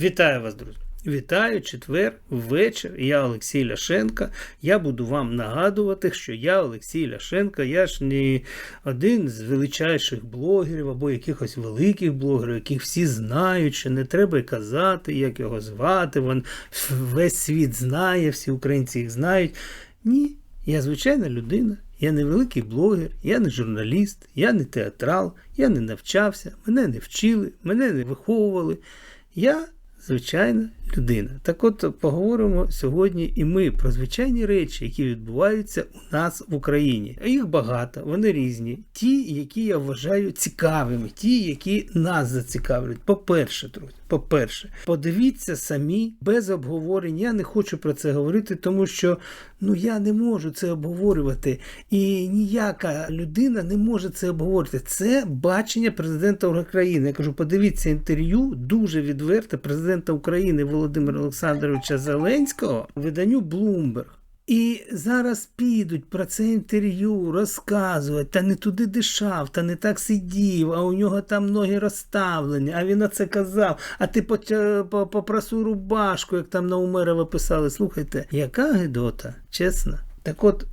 Вітаю вас, друзі! Вітаю четвер, вечір. Я Олексій Ляшенко. Я буду вам нагадувати, що я Олексій Ляшенко. Я ж не один з величайших блогерів або якихось великих блогерів, яких всі знають, що не треба й казати, як його звати. Вон весь світ знає, всі українці їх знають. Ні, я звичайна людина. Я не великий блогер, я не журналіст, я не театрал, я не навчався, мене не вчили, мене не виховували. Я звичайна людина. Так от поговоримо сьогодні і ми про звичайні речі, які відбуваються у нас в Україні. Їх багато, вони різні. Ті, які я вважаю цікавими, ті, які нас зацікавлять. По-перше, друзі, по-перше, подивіться самі без обговорень. Я не хочу про це говорити, тому що ну я не можу це обговорювати. І ніяка людина не може це обговорити. Це бачення президента України. Я кажу, подивіться інтерв'ю дуже відверте президента України Володимира Олександровича Зеленського виданню Bloomberg. І зараз підуть про це інтерв'ю розказувати, та не туди дишав, та не так сидів, а у нього там ноги розставлені, а він на це казав, а ти попросу рубашку, як там на Умерова писали. Слухайте, яка гидота, чесно. Так от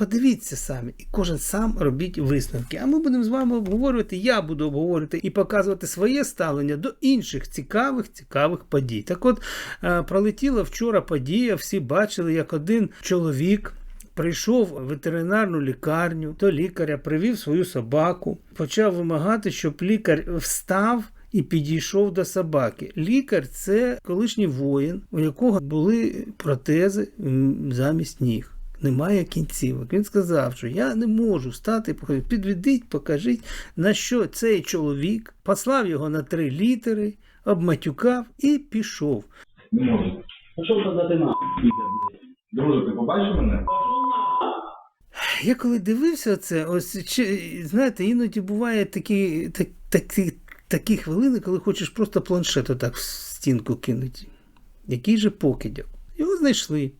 Подивіться самі, і кожен сам робіть висновки. А ми будемо з вами обговорювати, я буду обговорювати і показувати своє ставлення до інших цікавих, цікавих подій. Так от е, пролетіла вчора подія, всі бачили, як один чоловік. Прийшов в ветеринарну лікарню до лікаря, привів свою собаку, почав вимагати, щоб лікар встав і підійшов до собаки. Лікар це колишній воїн, у якого були протези замість ніг немає кінцівок. Він сказав, що я не можу стати, підведіть, покажіть, на що цей чоловік послав його на три літери, обматюкав і пішов. Не можу. Що казати на? Друже, ти побачив мене? Я коли дивився це, ось чи, знаєте, іноді буває такі, так, такі, такі хвилини, коли хочеш просто планшет отак в стінку кинути. Який же покидьок? Його знайшли,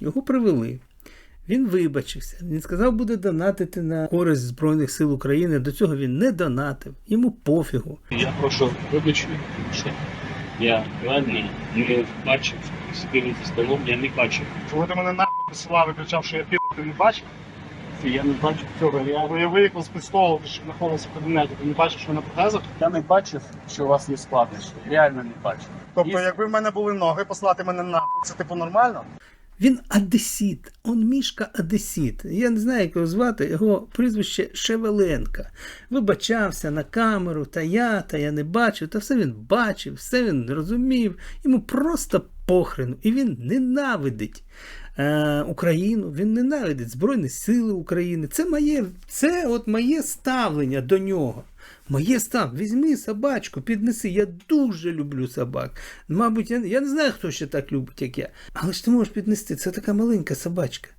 його привели. Він вибачився. Він сказав, буде донатити на користь Збройних сил України. До цього він не донатив, йому пофігу. Я прошу вибачення, що я ладний, не бачив спільно зі столом, я не бачив. Коли ти мене нахуй посилав і кричав, що я піду, ти не бачив? Я не бачив цього. Я, Коли я виїхав з пістолу, ж знаходився в кабінеті, ти не бачиш, що на протезах? я не бачив, що у вас є складнощі. Реально не бачив. Тобто, якби в мене були ноги, послати мене нахуй, це типу нормально? Він Одесіт, он мішка Одесіт. Я не знаю, як його звати, його прізвище Шевеленка. Вибачався на камеру, та я, та я не бачив, та все він бачив, все він розумів. Йому просто похрену. І він ненавидить е, Україну, він ненавидить Збройні Сили України. Це моє, це от моє ставлення до нього. Моє став, візьми собачку, піднеси. Я дуже люблю собак. Мабуть, я, я не знаю, хто ще так любить, як я. Але ж ти можеш піднести, це така маленька собачка.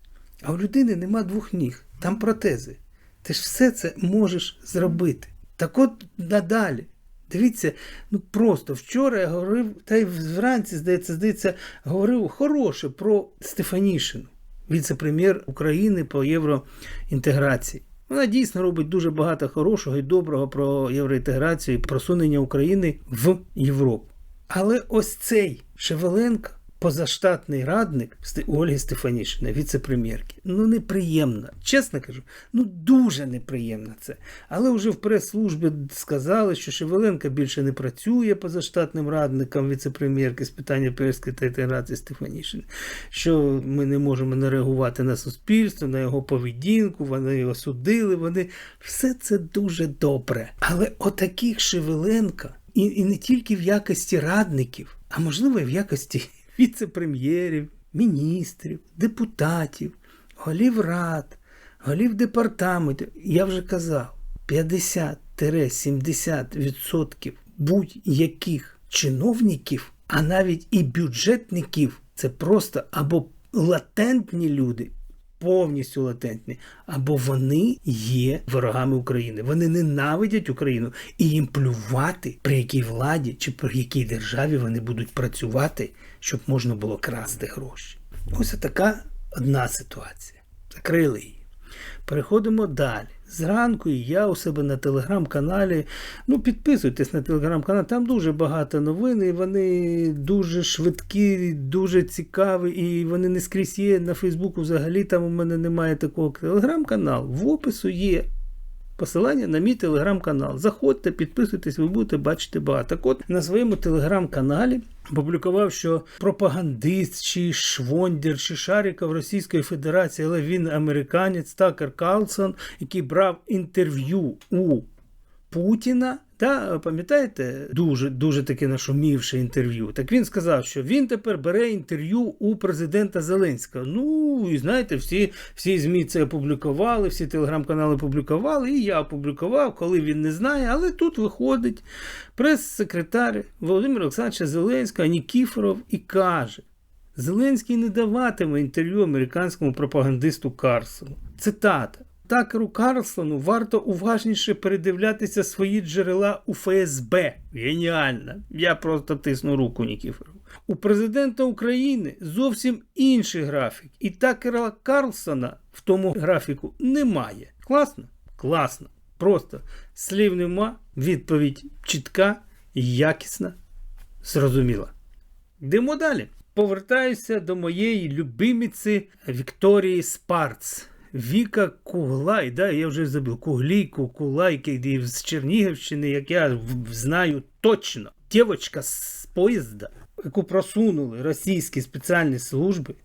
А у людини нема двох ніг, там протези. Ти ж все це можеш зробити. Так от надалі. Дивіться, ну просто вчора я говорив, та й вранці, здається, здається, говорив хороше про Стефанішину, віце-прем'єр України по євроінтеграції. Вона дійсно робить дуже багато хорошого і доброго про євроінтеграцію і просунення України в Європу. Але ось цей Шевеленко, позаштатний радник Ольги Стефанішини, віце-прем'єрки, ну неприємно. Чесно кажу, ну дуже неприємно це. Але вже в прес-службі сказали, що Шевеленко більше не працює позаштатним радником віце-прем'єрки з питань європейської та інтеграції Стефанішини, що ми не можемо не реагувати на суспільство, на його поведінку, вони його судили, вони все це дуже добре. Але отаких Шевеленка, і, і не тільки в якості радників, а можливо і в якості віце-прем'єрів, міністрів, депутатів, голів рад, голів департаментів. Я вже казав, 50-70% будь-яких чиновників, а навіть і бюджетників це просто або латентні люди. Повністю латентні, або вони є ворогами України. Вони ненавидять Україну і їм плювати, при якій владі чи при якій державі вони будуть працювати, щоб можна було красти гроші. Ось така одна ситуація. Закрили її. Переходимо далі. Зранку я у себе на телеграм-каналі. Ну, підписуйтесь на телеграм-канал, там дуже багато новин, і вони дуже швидкі, дуже цікаві, і вони не скрізь є. На Фейсбуку взагалі там у мене немає такого телеграм-канал. В опису є посилання на мій телеграм-канал. Заходьте, підписуйтесь, ви будете бачити багато. Так от на своєму телеграм-каналі публікував, що пропагандист чи швондер чи Шаріков Російської Федерації, але він американець Такер Карлсон, який брав інтерв'ю у Путіна. Та пам'ятаєте, дуже дуже таке нашумівше інтерв'ю. Так він сказав, що він тепер бере інтерв'ю у президента Зеленського. Ну і знаєте, всі, всі ЗМІ це опублікували, всі телеграм-канали публікували, і я опублікував, коли він не знає. Але тут виходить прес-секретар Володимира Олександровича Зеленського Нікіфоров і каже: Зеленський не даватиме інтерв'ю американському пропагандисту Карсону. Цитата. Такеру Карлсону варто уважніше передивлятися свої джерела у ФСБ. Геніально. Я просто тисну руку Нікіфорову. У президента України зовсім інший графік. І Такера Карлсона в тому графіку немає. Класно? Класно. Просто слів нема, відповідь чітка, якісна, зрозуміла. Йдемо далі. Повертаюся до моєї любимиці Вікторії Спарц. Віка Куглай, да, я вже забув, Куглійку, Кулайки з Чернігівщини, як я знаю точно. Дівочка з поїзда, яку просунули російські спеціальні служби,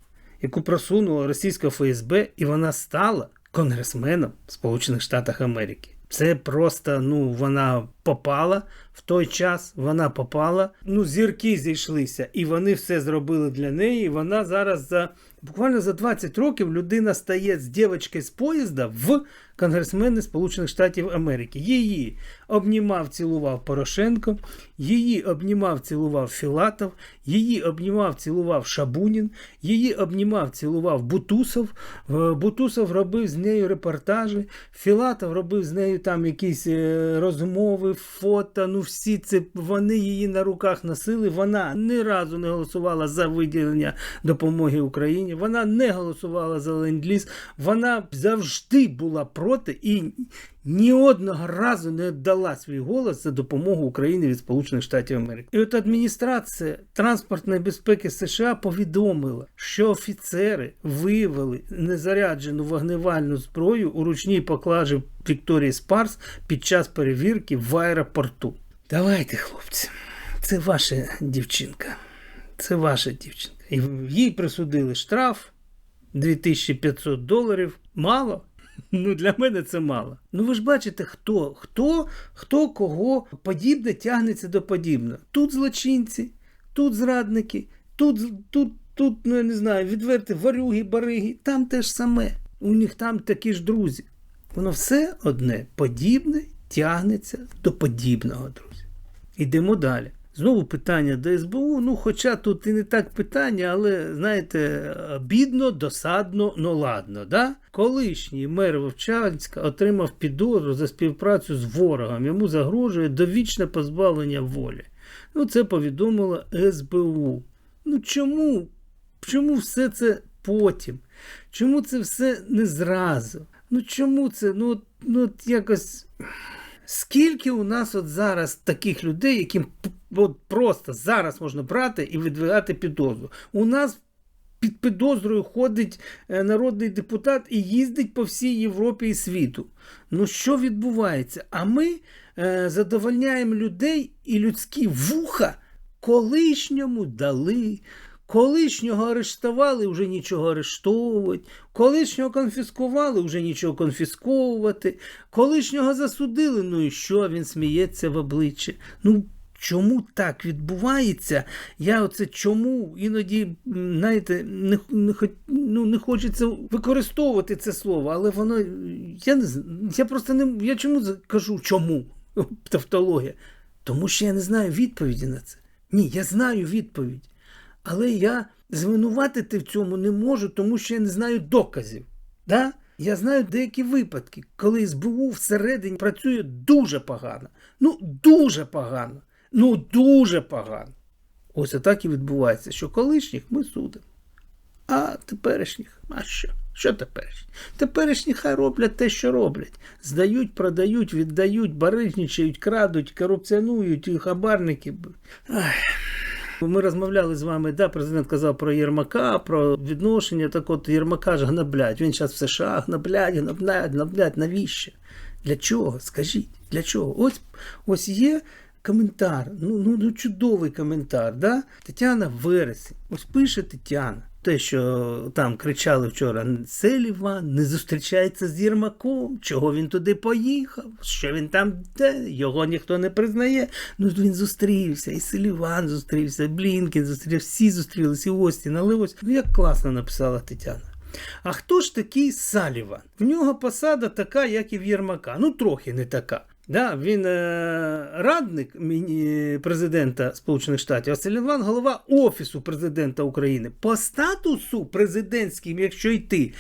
яку просунула російська ФСБ, і вона стала конгресменом Сполучених Штатів Америки. Це просто, ну, вона попала в той час, вона попала. Ну, зірки зійшлися, і вони все зробили для неї. Вона зараз за буквально за 20 років людина стає з дівчинки з поїзда в конгресмени Сполучених Штатів Америки. Її обнімав, цілував Порошенко, її обнімав, цілував Філатов, її обнімав, цілував Шабунін, її обнімав, цілував Бутусов. Е, Бутусов робив з нею репортажі, Філатов робив з нею там якісь е, розмови, фото. Ну всі це вони її на руках носили. Вона ні разу не голосувала за виділення допомоги Україні. Вона не голосувала за ленд-ліз. Вона завжди була проти і ні одного разу не віддала свій голос за допомогу Україні від Сполучених Штатів Америки. І от адміністрація транспортної безпеки США повідомила, що офіцери виявили незаряджену вогневальну зброю у ручній поклажі Вікторії Спарс під час перевірки в аеропорту. Давайте, хлопці, це ваша дівчинка. Це ваша дівчинка. І їй присудили штраф 2500 доларів. Мало? Ну, для мене це мало. Ну ви ж бачите, хто, хто, хто кого подібне тягнеться до подібного. Тут злочинці, тут зрадники, тут, тут, тут, ну я не знаю, відверті варюги, бариги, там те ж саме. У них там такі ж друзі. Воно все одне подібне тягнеться до подібного, друзі. Йдемо далі. Знову питання до СБУ. Ну, хоча тут і не так питання, але знаєте, бідно, досадно, ну ладно. Да? Колишній мер Вовчанська отримав підозру за співпрацю з ворогом. Йому загрожує довічне позбавлення волі. Ну, це повідомила СБУ. Ну чому? Чому все це потім? Чому це все не зразу? Ну чому це? Ну, ну якось. Скільки у нас от зараз таких людей, яким от просто зараз можна брати і видвигати підозру? У нас під підозрою ходить е, народний депутат і їздить по всій Європі і світу. Ну що відбувається? А ми е, задовольняємо людей і людські вуха колишньому дали. Колишнього арештували, вже нічого арештовувати. Колишнього конфіскували, вже нічого конфісковувати. Колишнього засудили, ну і що він сміється в обличчя. Ну чому так відбувається? Я оце чому іноді, знаєте, не, не, ну, не хочеться використовувати це слово, але воно. Я не я просто не. Я чому кажу чому? Тавтологія. Тому що я не знаю відповіді на це. Ні, я знаю відповідь. Але я звинуватити в цьому не можу, тому що я не знаю доказів. Да? Я знаю деякі випадки, коли СБУ всередині працює дуже погано. Ну, дуже погано. Ну, дуже погано. Ось отак і відбувається, що колишніх ми судимо, а теперішніх, а що? Що теперішні? Теперішні хай роблять те, що роблять. Здають, продають, віддають, барижничають, крадуть, корупціонують, і хабарники. Ай. Ми розмовляли з вами, да, президент казав про Єрмака, про відношення. Так от Єрмака ж гнаблять. Він зараз в США гнаблять, гнаблять, гнаблять. Навіщо? Для чого? Скажіть, для чого? Ось, ось є коментар, ну, ну, ну чудовий коментар. Да? Тетяна Вересень. Ось пише Тетяна. Те, що там кричали вчора, Селіван не зустрічається з Єрмаком, чого він туди поїхав, що він там де, його ніхто не признає. Ну він зустрівся, і Селіван зустрівся, і Блінкін зустрівся, всі зустрілися, і Остін, але ось ну як класно написала Тетяна. А хто ж такий Саліван? В нього посада така, як і в Єрмака. Ну, трохи не така. Да, він е, радник президента Сполучених Штатів, а Селіван голова Офісу президента України. По статусу президентським, якщо йти,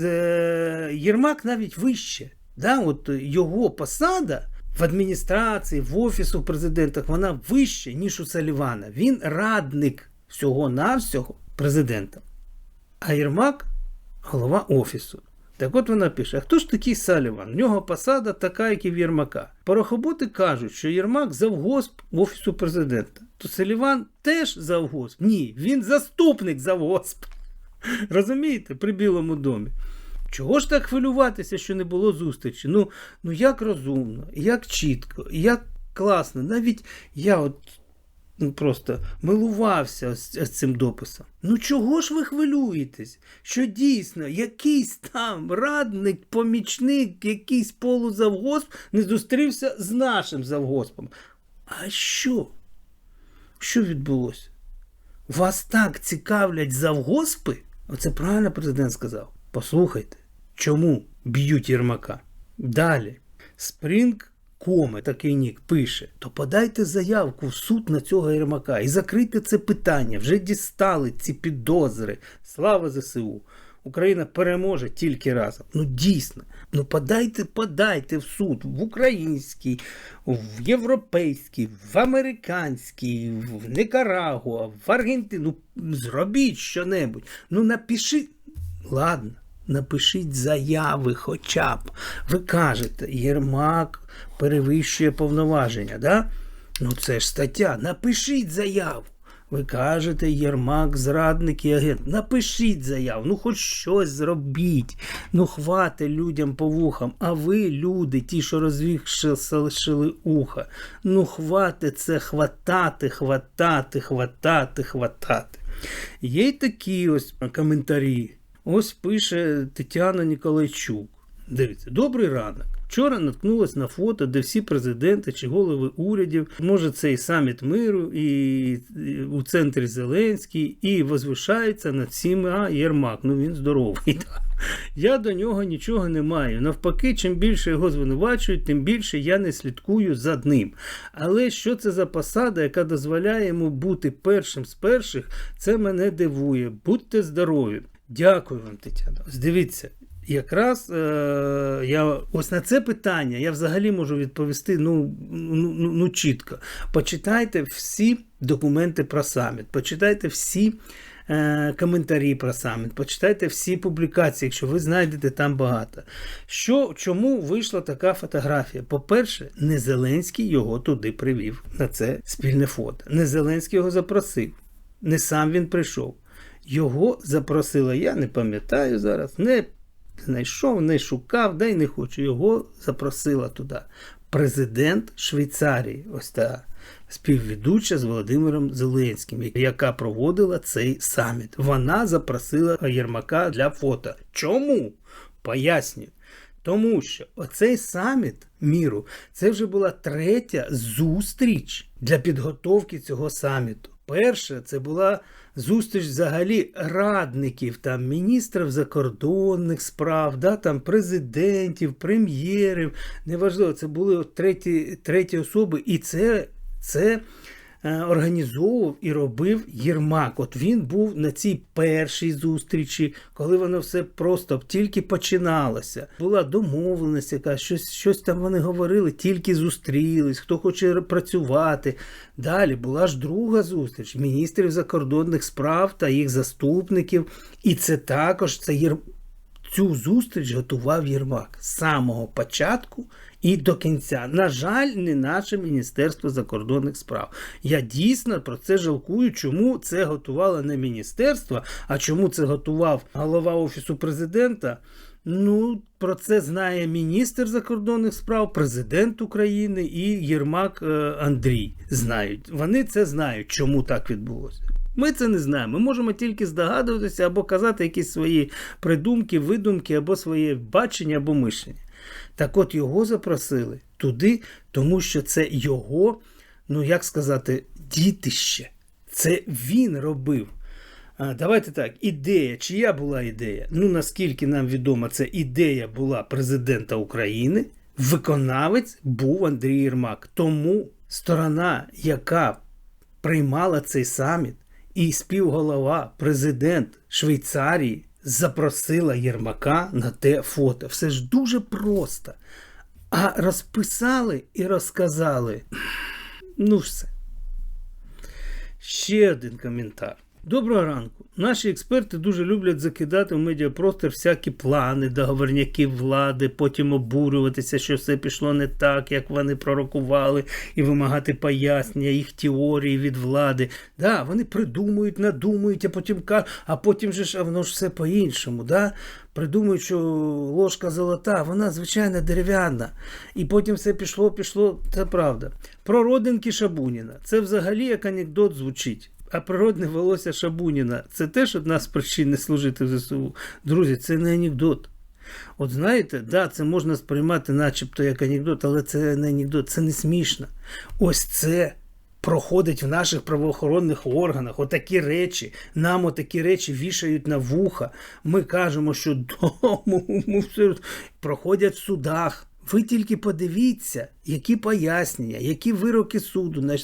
е, Єрмак навіть вище. Да, от його посада в адміністрації, в офісу президента, вона вище, ніж у Салівана. Він радник всього-навсього президента. А Єрмак голова офісу. Так от вона пише: а хто ж такий Саліван? В нього посада така, як і в Єрмака. Порохоботи кажуть, що Єрмак завгосп в офісу президента. То Саліван теж завгосп. Ні, він заступник завгосп. Розумієте, при Білому домі. Чого ж так хвилюватися, що не було зустрічі? Ну, ну як розумно, як чітко, як класно. Навіть я от просто милувався з, з цим дописом. Ну чого ж ви хвилюєтесь? Що дійсно якийсь там радник, помічник, якийсь полузавгосп не зустрівся з нашим завгоспом? А що? Що відбулося? Вас так цікавлять завгоспи? Оце правильно президент сказав. Послухайте, чому б'ють Єрмака? Далі. Спрінг Коме, такий нік, пише: то подайте заявку в суд на цього Єрмака і закрийте це питання. Вже дістали ці підозри. Слава ЗСУ! Україна переможе тільки разом. Ну дійсно. Ну подайте, подайте в суд в український, в європейський, в американський, в Никарагуа, в Аргентину. Ну, зробіть що-небудь. Ну напишіть. Ладно, напишіть заяви хоча б. Ви кажете, Єрмак перевищує повноваження, да? Ну це ж стаття. Напишіть заяву. Ви кажете, Єрмак, зрадник і агент. Напишіть заяву, ну хоч щось зробіть. Ну хвати людям по вухам. А ви, люди, ті, що розвішали уха, ну хвати це хватати, хватати, хватати, хватати. Є й такі ось коментарі. Ось пише Тетяна Ніколайчук. Дивіться, добрий ранок. Вчора наткнулась на фото, де всі президенти чи голови урядів, може, це і саміт миру, і, у центрі Зеленський, і возвишається над всіма Єрмак. Ну він здоровий. Да. Я до нього нічого не маю. Навпаки, чим більше його звинувачують, тим більше я не слідкую за ним. Але що це за посада, яка дозволяє йому бути першим з перших, це мене дивує. Будьте здорові. Дякую вам, Тетяна. Ось дивіться. Якраз е, я ось на це питання я взагалі можу відповісти ну, ну, ну, ну чітко. Почитайте всі документи про саміт, почитайте всі е, коментарі про саміт, почитайте всі публікації, якщо ви знайдете там багато. Що, Чому вийшла така фотографія? По-перше, не Зеленський його туди привів на це спільне фото. Не Зеленський його запросив, не сам він прийшов. Його запросила, я не пам'ятаю зараз, не знайшов, не шукав, да й не хочу. Його запросила туди. Президент Швейцарії, ось та співведуча з Володимиром Зеленським, яка проводила цей саміт. Вона запросила Єрмака для фото. Чому? Пояснюю. Тому що оцей саміт міру це вже була третя зустріч для підготовки цього саміту. Перша це була зустріч взагалі радників, там міністрів закордонних справ, да, там президентів, прем'єрів. Неважливо, це були треті, треті особи, і це, це організовував і робив Єрмак. От він був на цій першій зустрічі, коли воно все просто тільки починалося. Була домовленість, яка щось, щось там вони говорили, тільки зустрілись, хто хоче працювати. Далі була ж друга зустріч міністрів закордонних справ та їх заступників. І це також це Єр... Цю зустріч готував Єрмак з самого початку і до кінця. На жаль, не наше Міністерство закордонних справ. Я дійсно про це жалкую, чому це готувало не міністерство, а чому це готував голова Офісу президента. Ну, про це знає міністр закордонних справ, президент України і Єрмак е, Андрій. Знають. Вони це знають, чому так відбулося. Ми це не знаємо. Ми можемо тільки здогадуватися або казати якісь свої придумки, видумки, або своє бачення, або мишлення. Так от його запросили туди, тому що це його, ну як сказати, дітище. Це він робив. Давайте так, ідея, чия була ідея? Ну, наскільки нам відомо, це ідея була президента України. Виконавець був Андрій Єрмак. Тому сторона, яка приймала цей саміт, і співголова, президент Швейцарії запросила Єрмака на те фото. Все ж дуже просто. А розписали і розказали. Ну, все. Ще один коментар. Доброго ранку. Наші експерти дуже люблять закидати в медіапростор всякі плани, договорняки влади, потім обурюватися, що все пішло не так, як вони пророкували, і вимагати пояснення їх теорії від влади. Да, вони придумують, надумують, а потім а потім же ж а воно ж все по-іншому. Да? Придумують, що ложка золота, вона звичайно дерев'яна. І потім все пішло, пішло. Це правда. Про родинки Шабуніна. Це взагалі як анекдот звучить. А природне волосся Шабуніна це теж одна з причин не служити в ЗСУ. Друзі, це не анекдот. От знаєте, да, це можна сприймати начебто як анекдот, але це не анекдот, це не смішно. Ось це проходить в наших правоохоронних органах. Отакі речі, нам отакі речі вішають на вуха. Ми кажемо, що дому проходять в судах. Ви тільки подивіться, які пояснення, які вироки суду.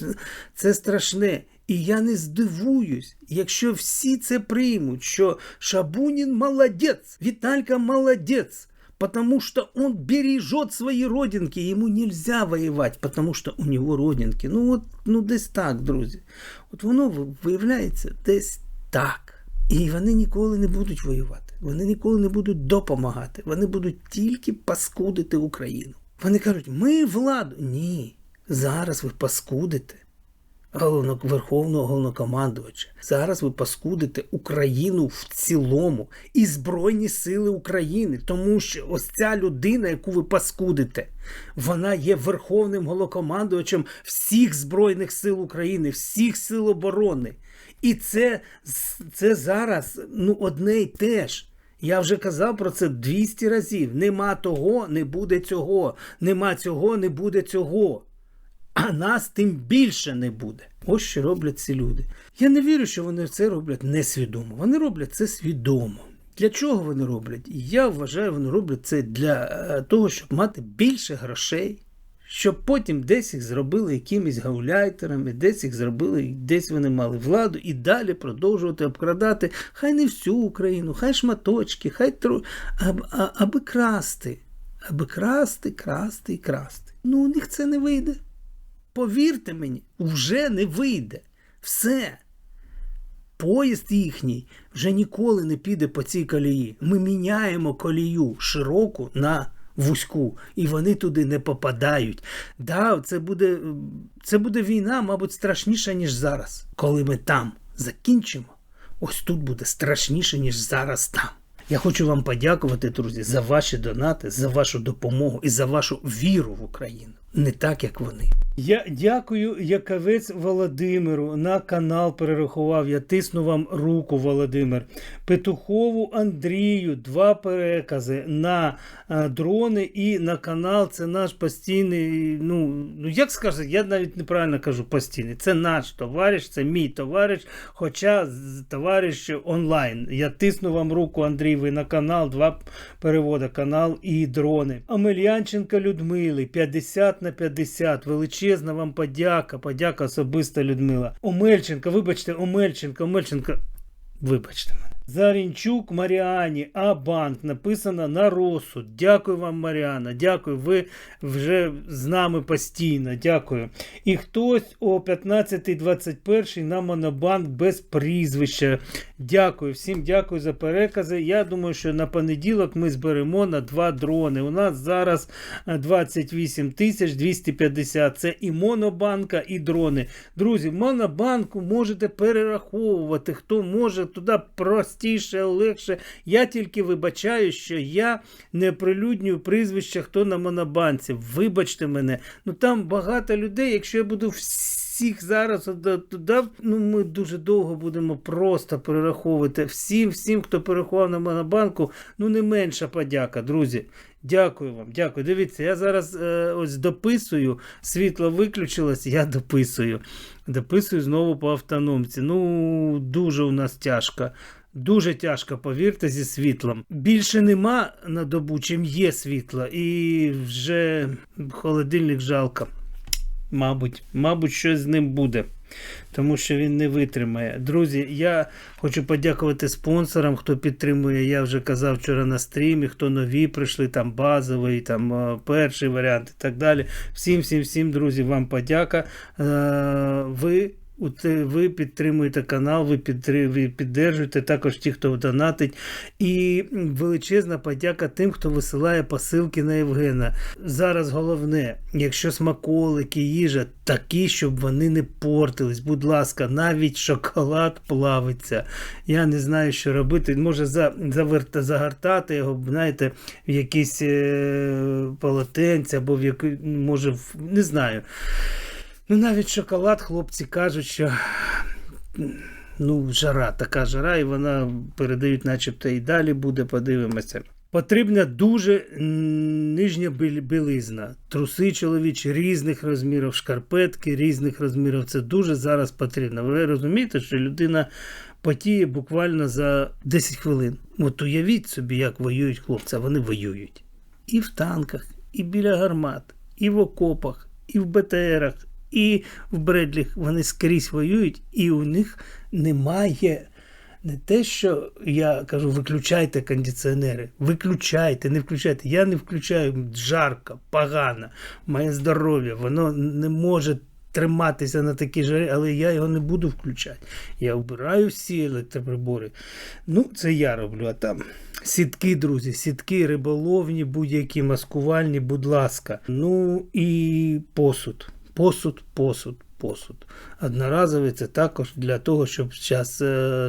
Це страшне. І я не здивуюсь, якщо всі це приймуть, що Шабунін молодець, Віталька молодець, потому что он бережет свои родинки, ему нельзя воевать, потому что у него родинки. Ну от, ну десь так, друзі. От воно виявляється десь так. І вони ніколи не будуть воювати. Вони ніколи не будуть допомагати. Вони будуть тільки паскудити Україну. Вони кажуть, ми владу. Ні. Зараз ви паскудите головно, Верховного головнокомандувача. Зараз ви паскудите Україну в цілому і Збройні Сили України, тому що ось ця людина, яку ви паскудите, вона є верховним головнокомандувачем всіх Збройних сил України, всіх сил оборони. І це, це зараз ну, одне й те ж. Я вже казав про це 200 разів. Нема того, не буде цього. Нема цього, не буде цього а нас тим більше не буде. Ось що роблять ці люди. Я не вірю, що вони це роблять несвідомо. Вони роблять це свідомо. Для чого вони роблять? Я вважаю, вони роблять це для е, того, щоб мати більше грошей, щоб потім десь їх зробили якимись гауляйтерами, десь їх зробили, десь вони мали владу і далі продовжувати обкрадати хай не всю Україну, хай шматочки, хай тру, аб, а, аби красти, аби красти, красти і красти. Ну, у них це не вийде. Повірте мені, вже не вийде. Все. Поїзд їхній вже ніколи не піде по цій колії. Ми міняємо колію широку на вузьку, і вони туди не попадають. Да, це буде, це буде війна, мабуть, страшніша, ніж зараз. Коли ми там закінчимо, ось тут буде страшніше, ніж зараз там. Я хочу вам подякувати, друзі, за ваші донати, за вашу допомогу і за вашу віру в Україну. Не так, як вони. Я дякую Яковець Володимиру. На канал перерахував. Я тисну вам руку, Володимир. Петухову Андрію. Два перекази на а, дрони і на канал. Це наш постійний. Ну, ну як сказати, я навіть неправильно кажу постійний. Це наш товариш, це мій товариш. Хоча товариш онлайн. Я тисну вам руку, Андрій. Ви на канал, два переводи, канал і дрони. Амельянченка Людмили, 50 на 50. Величезна вам подяка. Подяка особиста Людмила. Омельченка, вибачте, Омельченка, Омельченка. Вибачте мене. Зарінчук Маріані, а банк написано на розсуд. Дякую вам, Маріана. Дякую. Ви вже з нами постійно. Дякую. І хтось о 15.21 на Монобанк без прізвища. Дякую. Всім дякую за перекази. Я думаю, що на понеділок ми зберемо на два дрони. У нас зараз е, 28 тисяч 250. Це і Монобанка, і дрони. Друзі, в Монобанку можете перераховувати. Хто може туди простіше, легше. Я тільки вибачаю, що я не прилюднюю прізвища, хто на Монобанці. Вибачте мене. Ну там багато людей, якщо я буду всіх зараз туди, ну ми дуже довго будемо просто перераховувати. Всім, всім, хто перерахував на Монобанку, ну не менша подяка, друзі. Дякую вам, дякую. Дивіться, я зараз е, ось дописую, світло виключилось, я дописую. Дописую знову по автономці. Ну, дуже у нас тяжко. Дуже тяжко, повірте, зі світлом. Більше нема на добу, чим є світло, і вже холодильник жалко. Мабуть, мабуть, щось з ним буде, тому що він не витримає. Друзі, я хочу подякувати спонсорам, хто підтримує. Я вже казав вчора на стрімі, хто нові прийшли, там базовий, там е, перший варіант і так далі. Всім, всім, всім, друзі, вам подяка. Е, Ви. От ви підтримуєте канал, ви, піддержуєте також ті, хто донатить. І величезна подяка тим, хто висилає посилки на Євгена. Зараз головне, якщо смаколики, їжа, такі, щоб вони не портились. Будь ласка, навіть шоколад плавиться. Я не знаю, що робити. Може за, заверта, загортати його, знаєте, в якісь е, полотенця або в яку, може, в, не знаю. Ну, навіть шоколад, хлопці кажуть, що ну, жара, така жара, і вона передають, начебто, і далі буде, подивимося. Потрібна дуже нижня білизна, труси чоловічі різних розмірів, шкарпетки різних розмірів. Це дуже зараз потрібно. Ви розумієте, що людина потіє буквально за 10 хвилин. От уявіть собі, як воюють хлопці, вони воюють. І в танках, і біля гармат, і в окопах, і в БТРах, і в Бредліх. Вони скрізь воюють, і у них немає. Не те, що я кажу, виключайте кондиціонери, виключайте, не включайте. Я не включаю жарко, погано, моє здоров'я, воно не може триматися на такій жарі, але я його не буду включати. Я вбираю всі електроприбори. Ну, це я роблю. А там сітки, друзі, сітки риболовні, будь-які маскувальні, будь ласка. Ну і посуд. Посуд, посуд, посуд. Одноразовий це також для того, щоб зараз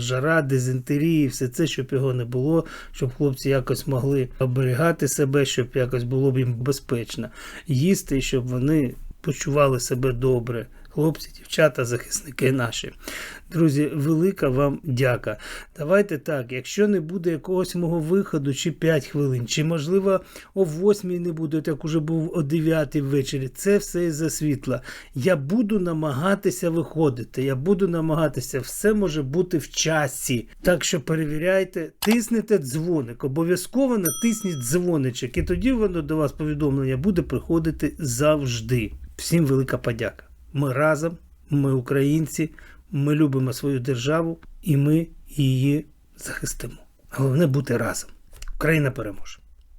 жара, дизентерії, все це, щоб його не було, щоб хлопці якось могли оберігати себе, щоб якось було б їм безпечно їсти, щоб вони почували себе добре. Хлопці, дівчата, захисники наші. Друзі, велика вам дяка. Давайте так, якщо не буде якогось мого виходу, чи 5 хвилин, чи можливо о 8 не буде, як уже був о 9 ввечері, це все із-за світла. Я буду намагатися виходити. Я буду намагатися, все може бути в часі. Так що перевіряйте, тиснете дзвоник. Обов'язково натисніть дзвоничок, і тоді воно до вас повідомлення буде приходити завжди. Всім велика подяка. Ми разом, ми українці, ми любимо свою державу і ми її захистимо. Головне бути разом. Україна переможе.